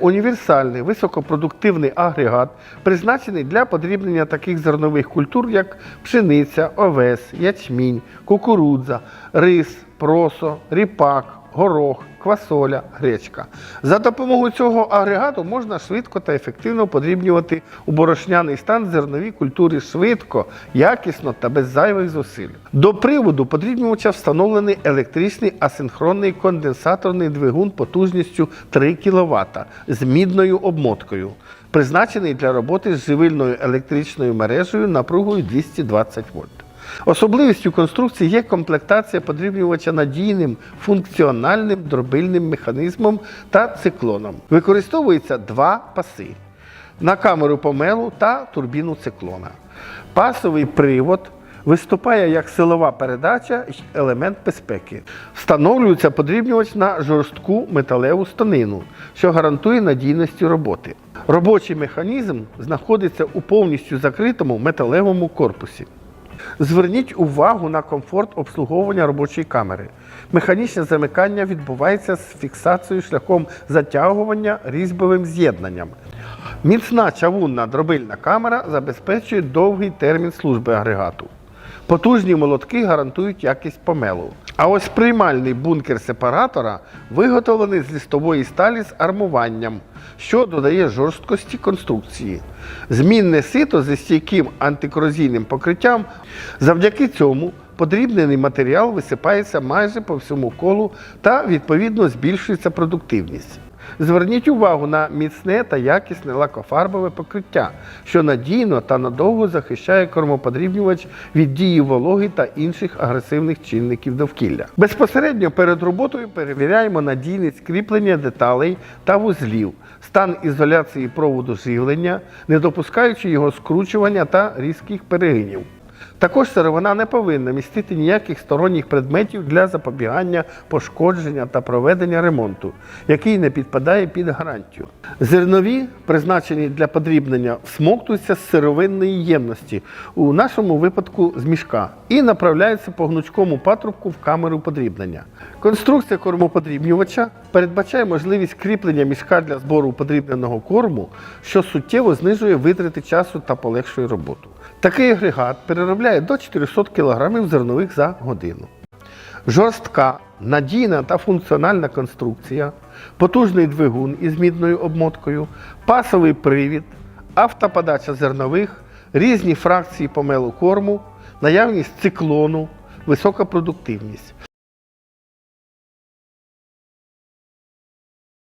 Універсальний високопродуктивний агрегат призначений для подрібнення таких зернових культур, як пшениця, овес, ячмінь, кукурудза, рис, просо, ріпак, горох, квасоля, гречка. За допомогою цього агрегату можна швидко та ефективно подрібнювати у борошняний стан зернові культури швидко, якісно та без зайвих зусиль. До приводу подрібнювача встановлений електричний асинхронний конденсаторний двигун потужністю 3 кВт з мідною обмоткою, призначений для роботи з живильною електричною мережею напругою 220 вольт. Особливістю конструкції є комплектація подрібнювача надійним функціональним дробильним механізмом та циклоном. Використовується два паси на камеру помелу та турбіну циклона. Пасовий привод виступає як силова передача й елемент безпеки. Встановлюється подрібнювач на жорстку металеву станину, що гарантує надійність роботи. Робочий механізм знаходиться у повністю закритому металевому корпусі. Зверніть увагу на комфорт обслуговування робочої камери. Механічне замикання відбувається з фіксацією шляхом затягування різьбовим з'єднанням. Міцна чавунна дробильна камера забезпечує довгий термін служби агрегату. Потужні молотки гарантують якість помелу. А ось приймальний бункер сепаратора виготовлений з лістової сталі з армуванням, що додає жорсткості конструкції. Змінне сито зі стійким антикорозійним покриттям. Завдяки цьому подрібнений матеріал висипається майже по всьому колу та відповідно збільшується продуктивність. Зверніть увагу на міцне та якісне лакофарбове покриття, що надійно та надовго захищає кормоподрібнювач від дії вологи та інших агресивних чинників довкілля. Безпосередньо перед роботою перевіряємо надійність кріплення деталей та вузлів, стан ізоляції проводу живлення, не допускаючи його скручування та різких перегинів. Також сировина не повинна містити ніяких сторонніх предметів для запобігання пошкодження та проведення ремонту, який не підпадає під гарантію. Зернові, призначені для подрібнення, всмоктуються з сировинної ємності, у нашому випадку з мішка, і направляються по гнучкому патрубку в камеру подрібнення. Конструкція кормоподрібнювача передбачає можливість кріплення мішка для збору подрібненого корму, що суттєво знижує витрати часу та полегшує роботу. Такий агрегат переробляє до 400 кг зернових за годину. Жорстка, надійна та функціональна конструкція, потужний двигун із мідною обмоткою, пасовий привід, автоподача зернових, різні фракції помелу корму, наявність циклону, висока продуктивність.